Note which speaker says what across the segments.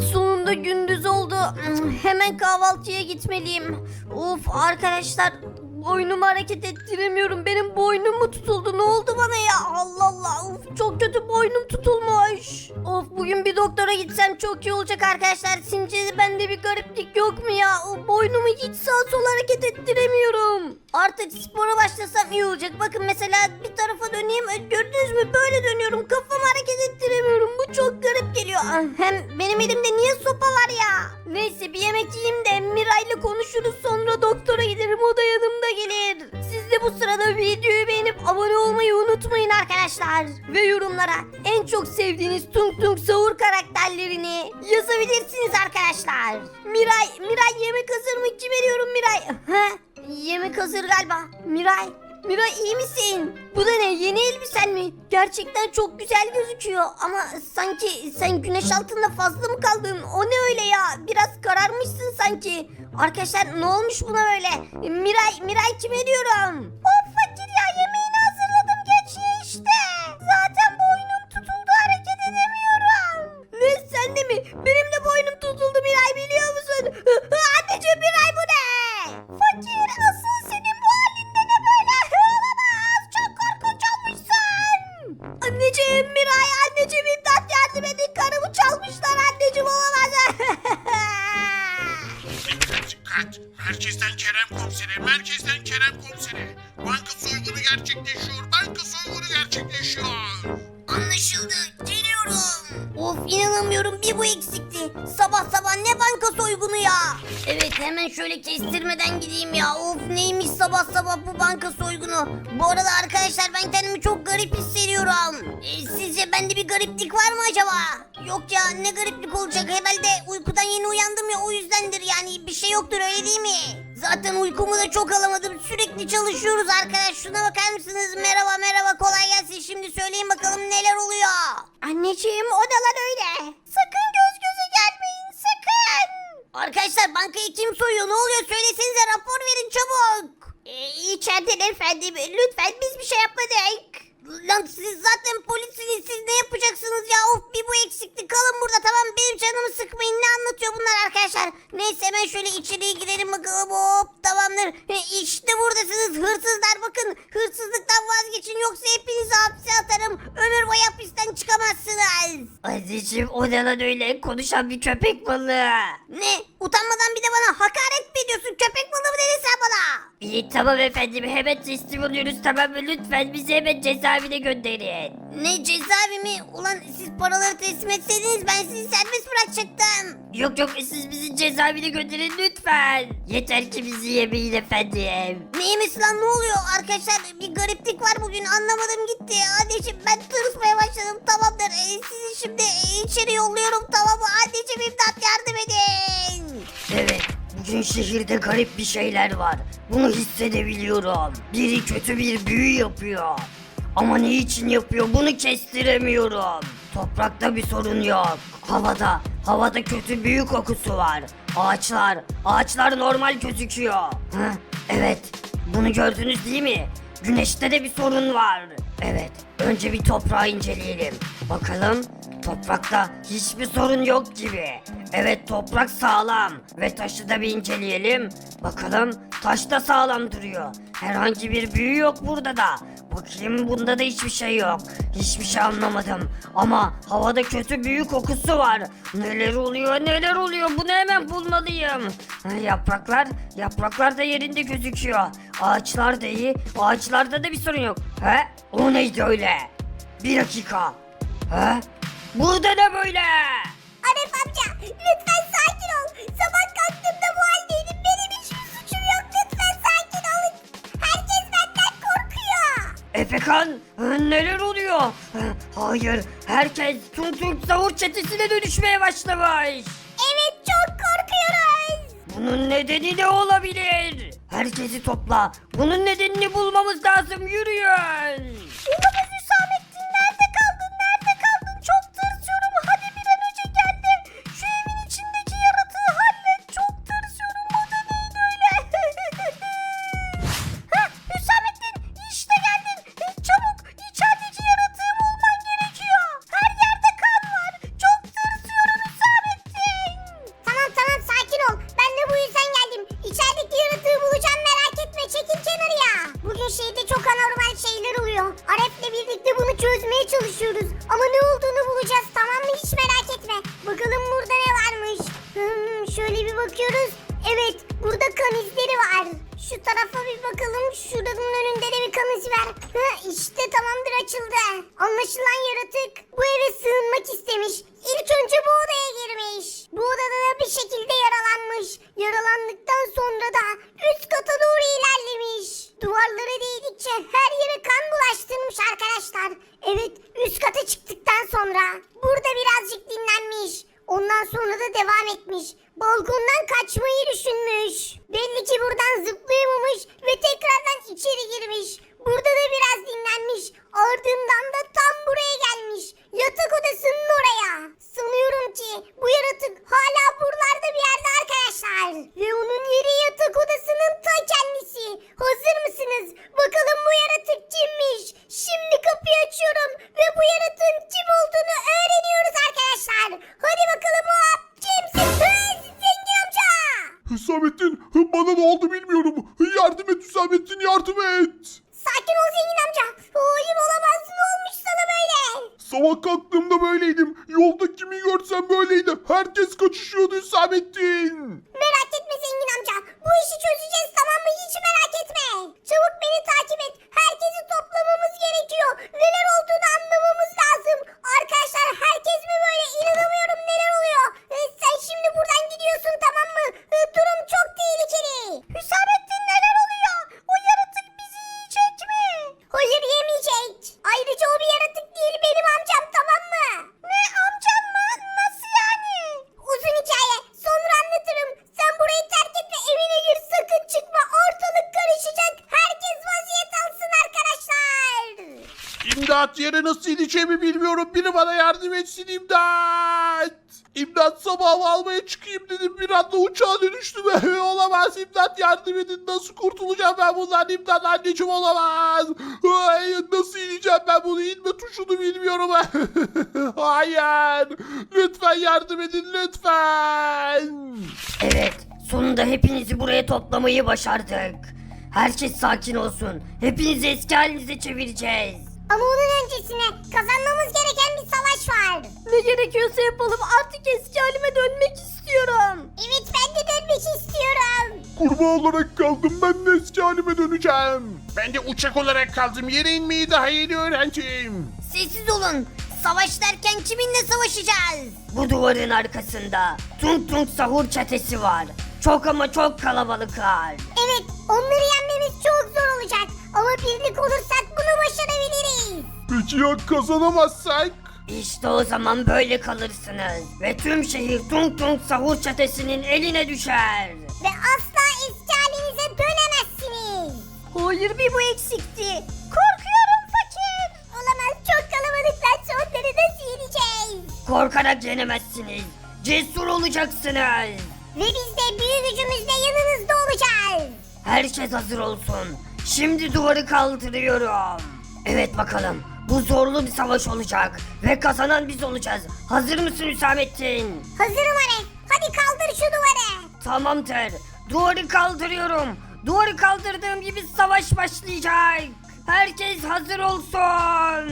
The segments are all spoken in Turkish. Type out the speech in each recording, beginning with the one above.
Speaker 1: Sonunda gündüz oldu. Hemen kahvaltıya gitmeliyim. Of arkadaşlar boynumu hareket ettiremiyorum. Benim boynum mu tutuldu? Ne oldu bana ya? Allah Allah. Of, çok kötü boynum tutulmuş. Of bugün bir doktora gitsem çok iyi olacak arkadaşlar. Sizce bende bir gariplik yok mu ya? O boynumu hiç sağa sola hareket ettiremiyorum. Artık spora başlasam iyi olacak. Bakın mesela bir tarafa döneyim. Gördünüz mü? Böyle dönüyorum. Kafamı hareket ettiremiyorum. Bu çok garip geliyor. Ah, Hem benim elimde niye sopa var ya? Neyse bir yemek yiyeyim de Miray'la konuşuruz. Sonra doktora giderim. O da yanımda gelir. Siz de bu sırada videoyu beğenip abone olmayı unutmayın arkadaşlar. Ve yorumlara en çok sevdiğiniz Tung Tung Sahur karakterlerini yazabilirsiniz arkadaşlar. Miray, Miray yemek hazır mı? Kim veriyorum Miray? Ha? Yemek hazır galiba. Miray, Miray iyi misin? Bu da ne? Yeni elbisen mi? Gerçekten çok güzel gözüküyor ama sanki sen güneş altında fazla mı kaldın? O ne öyle ya? Biraz kararmışsın sanki. Arkadaşlar ne olmuş buna böyle? Miray, Miray kime diyorum? Of gideyim ya. Of neymiş sabah sabah bu banka soygunu. Bu arada arkadaşlar ben kendimi çok garip hissediyorum. E, sizce bende bir gariplik var mı acaba? Yok ya ne gariplik olacak herhalde uykudan yeni uyandım ya o yüzdendir yani bir şey yoktur öyle değil mi? Zaten uykumu da çok alamadım sürekli çalışıyoruz arkadaş şuna bakar mısınız merhaba merhaba kolay gelsin şimdi söyleyin bakalım neler oluyor? Anneciğim o da lan öyle. Sakın göz. Arkadaşlar bankayı kim soyuyor ne oluyor söylesenize rapor verin çabuk. Ee, içerideler efendim lütfen biz bir şey yapmadık. Lan siz zaten polissiniz siz ne yapacaksınız ya of bir bu eksikti kalın burada tamam benim canımı sıkmayın ne anlatıyor bunlar arkadaşlar. Neyse hemen şöyle içeriye girelim bakalım hop tamamdır. He, işte buradasınız hırsızlar bakın hırsızlıktan vazgeçin yoksa hepinizi hapse atarım. Ömür boyu hapisten çıkamazsınız.
Speaker 2: Anneciğim o ne lan öyle konuşan bir köpek balığı.
Speaker 1: Ne utanmadan bir de bana hakaret mi ediyorsun köpek balığı mı dedin sen bana?
Speaker 2: İyi tamam efendim hemen teslim oluyoruz tamam mı lütfen bizi hemen cezaevine gönderin.
Speaker 1: Ne cezaevi mi? Ulan siz paraları teslim etseydiniz ben sizi serbest bırakacaktım.
Speaker 2: Yok yok siz bizi cezaevine gönderin lütfen. Yeter ki bizi yemeyin efendim.
Speaker 1: Ne yemesi lan ne oluyor? Arkadaşlar bir gariplik var bugün anlamadım gitti. Anneciğim ben tırsmaya başladım tamamdır. Ee, sizi şimdi e, içeri yolluyorum tamam mı? Anneciğim imdat yardım edin.
Speaker 2: Evet bugün şehirde garip bir şeyler var. Bunu hissedebiliyorum. Biri kötü bir büyü yapıyor. Ama ne için yapıyor bunu kestiremiyorum. Toprakta bir sorun yok. Havada, havada kötü büyü kokusu var. Ağaçlar, ağaçlar normal gözüküyor. Hı? Evet, bunu gördünüz değil mi? Güneşte de bir sorun var. Evet, önce bir toprağı inceleyelim. Bakalım, toprakta hiçbir sorun yok gibi. Evet, toprak sağlam. Ve taşı da bir inceleyelim. Bakalım, taş da sağlam duruyor. Herhangi bir büyü yok burada da. Bakayım bunda da hiçbir şey yok. Hiçbir şey anlamadım. Ama havada kötü büyü kokusu var. Neler oluyor neler oluyor bunu hemen bulmalıyım. Yapraklar yapraklar da yerinde gözüküyor. Ağaçlar da iyi. Ağaçlarda da bir sorun yok. He? O neydi öyle? Bir dakika. He? Burada ne böyle?
Speaker 1: Arif amca lütfen sakin ol. Sabah kalktığımda bu haldeydim. Benim hiçbir suçum yok. Lütfen sakin olun. Herkes benden korkuyor.
Speaker 2: Efekan neler oluyor? Ha, Hayır herkes Tung Tung Savur çetesine dönüşmeye başlamış.
Speaker 1: Evet çok korkuyoruz.
Speaker 2: Bunun nedeni ne olabilir? Herkesi topla. Bunun nedenini bulmamız lazım. Yürüyün.
Speaker 3: İlk önce yere nasıl
Speaker 4: ineceğimi bilmiyorum. Biri bana yardım etsin imdat. İmdat sabah hava almaya çıkayım dedim. Bir anda uçağa dönüştüm. olamaz imdat yardım edin. Nasıl kurtulacağım ben bundan imdat anneciğim olamaz. Nasıl ineceğim ben bunu inme tuşunu bilmiyorum. Hayır. Lütfen yardım edin lütfen.
Speaker 2: Evet, sonunda hepinizi buraya toplamayı başardık. Herkes sakin olsun. Hepinizi eski halinize çevireceğiz.
Speaker 3: Ama onun öncesine kazanmamız gereken bir savaş var.
Speaker 1: Ne gerekiyorsa yapalım artık eski halime dönmek istiyorum.
Speaker 3: Evet ben de dönmek istiyorum.
Speaker 4: Kurbağa olarak kaldım. Ben de eski halime döneceğim. Ben de uçak olarak kaldım. Yere inmeyi daha yeni öğrendim.
Speaker 1: Sessiz olun. Savaş derken kiminle savaşacağız?
Speaker 2: Bu duvarın arkasında Tung Tung Sahur çetesi var. Çok ama çok kalabalıklar.
Speaker 3: Evet onları yenmemiz çok zor olacak. Ama birlik olursak bunu başarabiliriz.
Speaker 4: Peki ya kazanamazsak?
Speaker 2: İşte o zaman böyle kalırsınız. Ve tüm şehir Tung Tung Sahur çetesinin eline düşer.
Speaker 3: Ve asla eski halinize dönemezsiniz.
Speaker 1: Hayır bir bu eksikti. Korkuyorum fakir.
Speaker 3: Olamaz çok kalabalıklar sonları nasıl yeneceğiz?
Speaker 2: Korkarak yenemezsiniz. Cesur olacaksınız.
Speaker 3: Ve biz de büyük gücümüzle yanınızda olacağız.
Speaker 2: Herkes hazır olsun. Şimdi duvarı kaldırıyorum. Evet bakalım. Bu zorlu bir savaş olacak. Ve kazanan biz olacağız. Hazır mısın Hüsamettin?
Speaker 3: Hazırım Aref. Hadi kaldır şu duvarı.
Speaker 2: Tamamdır. Duvarı kaldırıyorum. Duvarı kaldırdığım gibi savaş başlayacak. Herkes hazır olsun.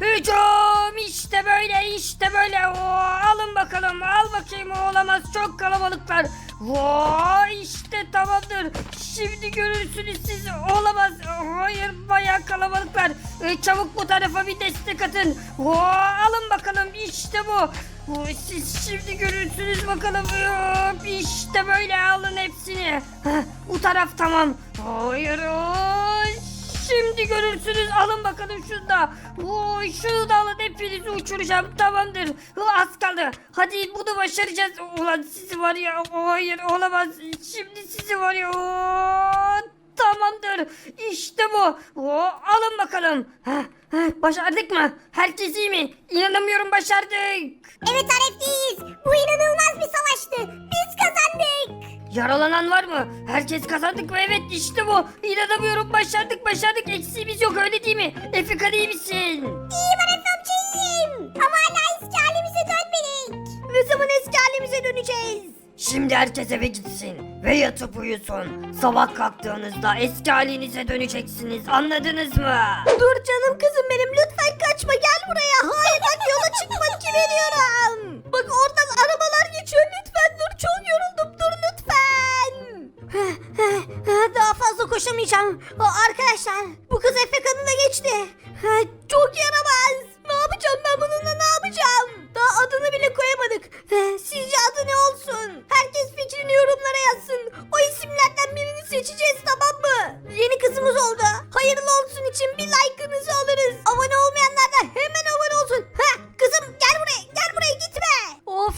Speaker 2: Hücum işte böyle işte böyle Oo, alın bakalım al bakayım olamaz çok kalabalıklar Oo, işte tamamdır. Şimdi görürsünüz siz olamaz. Hayır bayağı kalabalıklar Ee, çabuk bu tarafa bir destek atın. Oo, alın bakalım işte bu. Oo, siz şimdi görürsünüz bakalım. Hop, işte böyle alın hepsini. Heh, bu taraf tamam. Hayır oy. Şimdi görürsünüz alın bakalım şunu da. Oo, şunu da alın hepinizi uçuracağım tamamdır. Az kaldı. Hadi bunu başaracağız. Ulan sizi var ya hayır olamaz. Şimdi sizi var ya. Tamamdır. İşte bu. Oo, alın bakalım. Heh, heh, başardık mı? Herkes iyi mi? İnanamıyorum başardık.
Speaker 3: Evet Aref
Speaker 2: Yaralanan var mı? Herkes kazandık mı? Evet işte bu. İnanamıyorum başardık başardık. Eksiğimiz yok öyle değil mi? Efekan iyi misin?
Speaker 3: İyiyim Aref amca iyiyim. Ama hala eski halimize dönmedik.
Speaker 1: Ne zaman eski halimize döneceğiz?
Speaker 2: Şimdi herkes eve gitsin ve yatıp uyusun. Sabah kalktığınızda eski halinize döneceksiniz. Anladınız mı?
Speaker 1: Dur canım kızım benim lütfen kaçma gel buraya. Hayır bak yola çıkmak veriyorum. Bak oradan arabalar geçiyor lütfen dur çok yoruldum dur oynayacağım. Aa, Arkadaşlar bu kız Efekan'ı da geçti. Ha, Çok yaramaz. Ne yapacağım ben bununla ne yapacağım? Daha adını bile koyamadık. Ha, Sizce adı ne olsun? Herkes fikrini yorumlara yazsın. O isimlerden birini seçeceğiz tamam mı? Yeni kızımız oldu. Hayırlı olsun için bir like'ınızı alırız. Abone olmayanlar da hemen abone olsun. Ha, kızım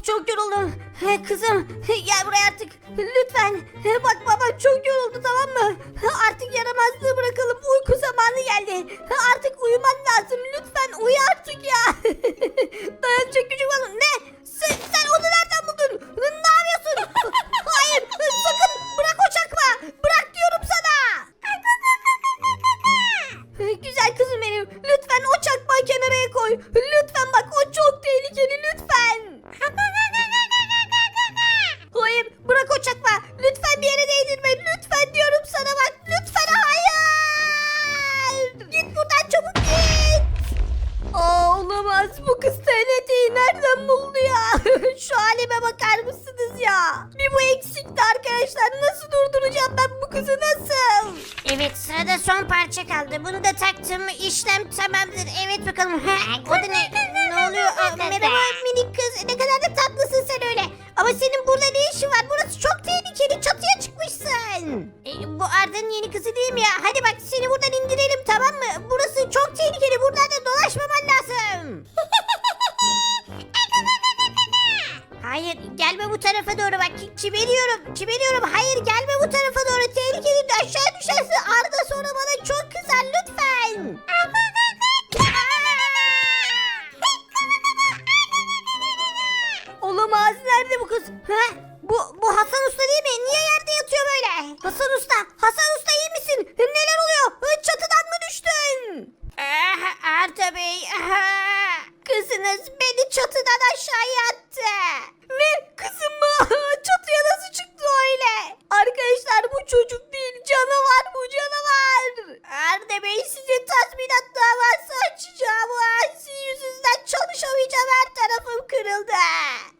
Speaker 1: Çok yoruldum. Kızım gel buraya artık. Lütfen. Bak baba çok yoruldu tamam mı? Artık yaramazlığı bırakalım. Uyku zamanı geldi. Artık uyuman lazım. Lütfen uyu artık ya. durduracağım ben bu kızı nasıl?
Speaker 3: Evet sırada son parça kaldı. Bunu da taktım. İşlem tamamdır. Evet bakalım. Ha, o da ne? Ne oluyor? Aa, merhaba minik kız. Ne kadar da tatlısın sen öyle. Ama senin burada ne işin var? Burası çok tehlikeli. Çatıya çıkmışsın. E, bu Arda'nın yeni kızı değil mi ya? Hadi bak seni buradan indirelim tamam mı? Burası çok tehlikeli. Buralarda dolaşmaman bu tarafa doğru bak kime diyorum hayır gelme bu tarafa doğru tehlikeli aşağı düşersin Arda sonra bana çok kızar lütfen.
Speaker 1: Olamaz. Nerede bu kız? Ha? Bu, bu Hasan Usta değil mi? Niye yerde yatıyor böyle? Hasan Usta. Hasan Usta iyi misin? Neler oluyor? Hı, Çatıdan mı düştün?
Speaker 3: Ah, Arda Bey ah.
Speaker 1: Kızınız beni çatıdan aşağıya attı. Ve kızım mı? Çatıya nasıl çıktı öyle? Arkadaşlar bu çocuk değil. Canavar bu canavar. Arda Bey size tazminat davası açacağım. Ah, Sizin yüzünüzden çalışamayacağım. Her tarafım kırıldı.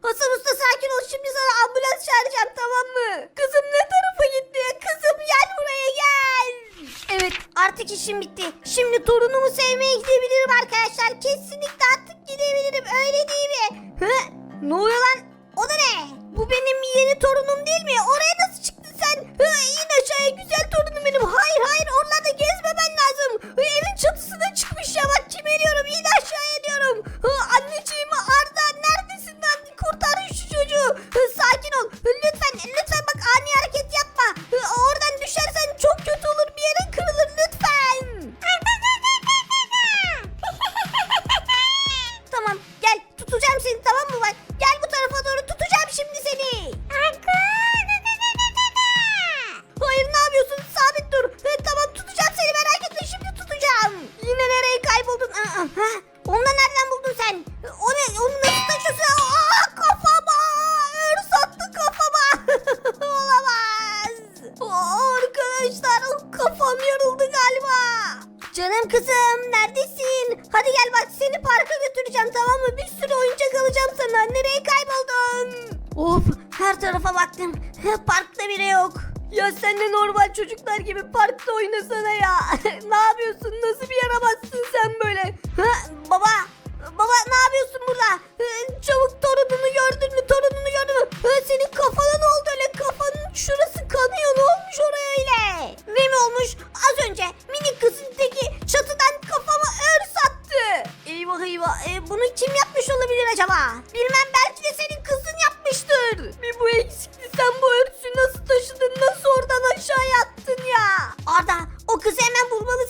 Speaker 1: Hasan Usta sakin ol. Şimdi sana ambulans çağıracağım tamam mı? Kızım ne tarafa gitti? Kızım gel buraya gel. Evet artık işim bitti. Şimdi torunumu sevmeye gidebilirim arkadaşlar. Kesinlikle her tarafa baktım. Parkta biri yok. Ya sen de normal çocuklar gibi parkta oynasana ya. ne yapıyorsun? Nasıl bir yaramazsın sen böyle? Ha, baba, baba ne yapıyorsun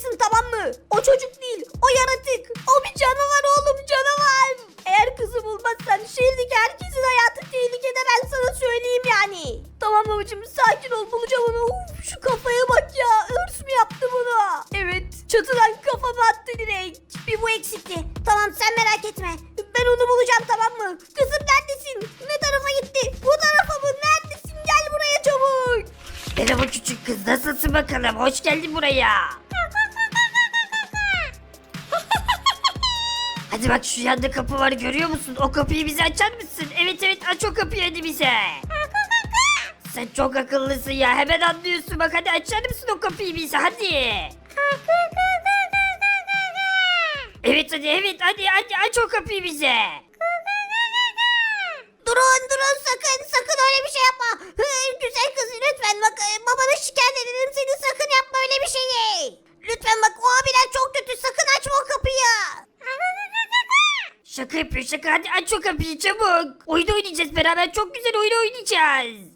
Speaker 1: bulmalısın tamam mı? O çocuk değil. O yaratık. O bir canavar oğlum canavar. Eğer kızı bulmazsan şehirdeki herkesin hayatı tehlikede ben sana söyleyeyim yani. Tamam babacığım sakin ol bulacağım onu. Uf, şu kafaya bak ya. Örs mü yaptı bunu? Evet çatıdan kafama attı direkt. Bir bu eksikti. Tamam sen merak etme. Ben onu bulacağım tamam mı? Kızım neredesin? Ne tarafa gitti? Bu tarafa mı? Neredesin? Gel buraya çabuk.
Speaker 2: Merhaba küçük kız nasılsın bakalım hoş geldin buraya. Bak şu yanda kapı var görüyor musun? O kapıyı bize açar mısın? Evet evet aç o kapıyı hadi bize. Sen çok akıllısın ya hemen anlıyorsun bak hadi açar mısın o kapıyı bize hadi. Evet hadi evet hadi hadi aç o kapıyı bize.
Speaker 1: Durun durun sakın sakın öyle bir şey yapma. Güzel kız lütfen bak e, babana şikayet ederim seni sakın yapma öyle bir şeyi. Lütfen bak o abiler çok kötü sakın açma o kapıyı.
Speaker 2: Şaka yapıyor şaka hadi aç o kapıyı çabuk. Oyun oynayacağız beraber çok güzel oyun oynayacağız.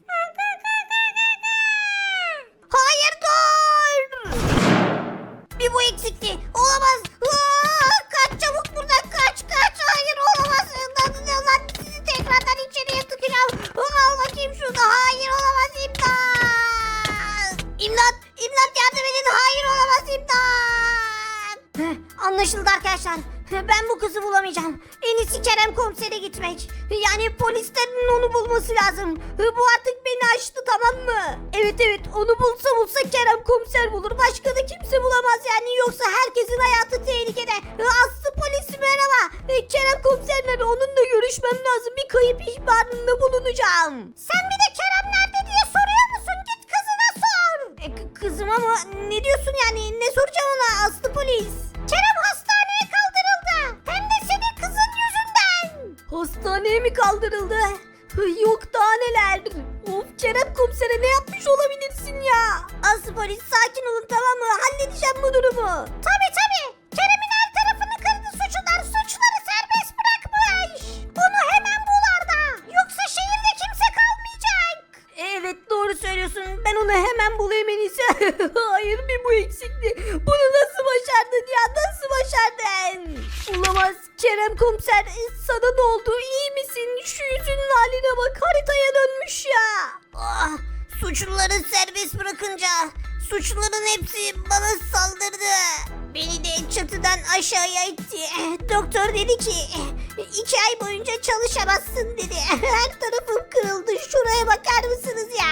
Speaker 1: Lazım. Bir kayıp ihbarında bulunacağım. Sen bir de Kerem nerede diye soruyor musun? Git kızına sor. E, kızım ama ne diyorsun yani? Ne soracağım ona Aslı polis? Kerem hastaneye kaldırıldı. Hem de senin kızın yüzünden. Hastaneye mi kaldırıldı? Yok daha neler. Of Kerem komisere ne yapmış olabilirsin ya? Aslı polis sakin olun tamam mı? Halledeceğim bu durumu. Tabi tabi. Kerem'in söylüyorsun. Ben onu hemen bulayım en. Hayır bir bu eksikti. Bunu nasıl başardın ya? Nasıl başardın? Olamaz. Kerem komiser sana ne oldu? İyi misin? Şu yüzünün haline bak. Haritaya dönmüş ya. Ah, suçluları serbest bırakınca suçluların hepsi bana saldırdı. Beni de çatıdan aşağıya itti. Doktor dedi ki iki ay boyunca çalışamazsın dedi. Her tarafım kırıldı. Şuraya bakar mısınız ya?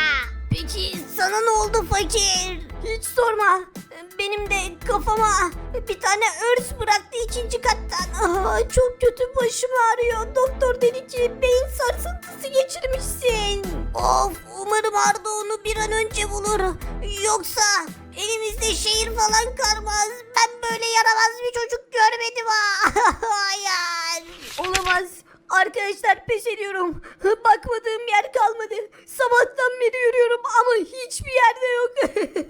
Speaker 1: Peki sana ne oldu fakir? Hiç sorma. Benim de kafama bir tane örs bıraktı ikinci kattan. Aa, çok kötü başım ağrıyor. Doktor dedi ki beyin sarsıntısı geçirmişsin. Of umarım Arda onu bir an önce bulur. Yoksa elimizde şehir falan kalmaz. Ben böyle yaramaz bir çocuk görmedim ha. Hayır. Olamaz. Arkadaşlar pes ediyorum. Bakmadığım yer kalmadı. Sabahtan beri yürüyorum ama hiçbir yerde yok.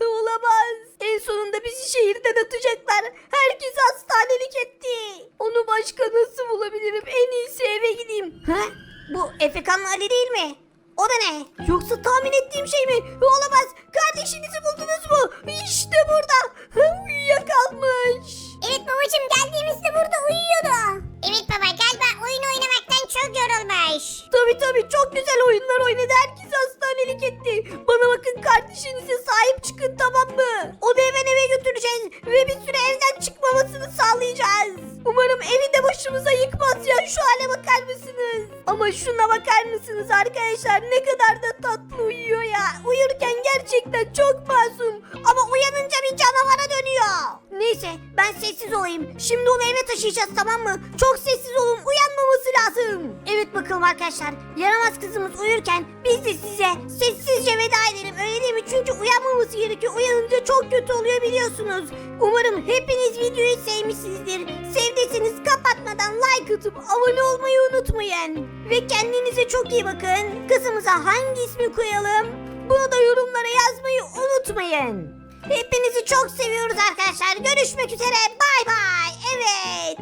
Speaker 1: Olamaz. En sonunda bizi şehirden atacaklar. Herkes hastanelik etti. Onu başka nasıl bulabilirim? En iyisi eve gideyim. Ha? Bu Efekan'la Ali değil mi? O da ne? Yoksa tahmin ettiğim şey mi? Olamaz. Kardeşinizi buldunuz? İşte burada. Uyuyakalmış.
Speaker 3: Evet babacım geldiğimizde burada uyuyordu. Evet baba yorulmuş.
Speaker 1: Tabii tabii çok güzel oyunlar oynadı. Herkes hastanelik etti. Bana bakın kardeşinize sahip çıkın tamam mı? Onu hemen eve götüreceğiz. Ve bir süre evden çıkmamasını sağlayacağız. Umarım evi de başımıza yıkmaz ya. Şu hale bakar mısınız? Ama şuna bakar mısınız arkadaşlar? Ne kadar da tatlı uyuyor ya. Uyurken gerçekten çok masum. Ama uyanınca bir canavara dönüyor. Neyse ben sessiz olayım. Şimdi onu eve taşıyacağız tamam mı? Çok sessiz olun uyanmaması lazım. Evet bakalım arkadaşlar. Yaramaz kızımız uyurken biz de size sessizce veda edelim. Öyle değil mi? Çünkü uyanmaması gerekiyor. Uyanınca çok kötü oluyor biliyorsunuz. Umarım hepiniz videoyu sevmişsinizdir. Sevdiyseniz kapatmadan like atıp abone olmayı unutmayın. Ve kendinize çok iyi bakın. Kızımıza hangi ismi koyalım? Bunu da yorumlara yazmayı unutmayın. Hepinizi çok seviyoruz arkadaşlar. Görüşmek üzere. Bay bay. Evet.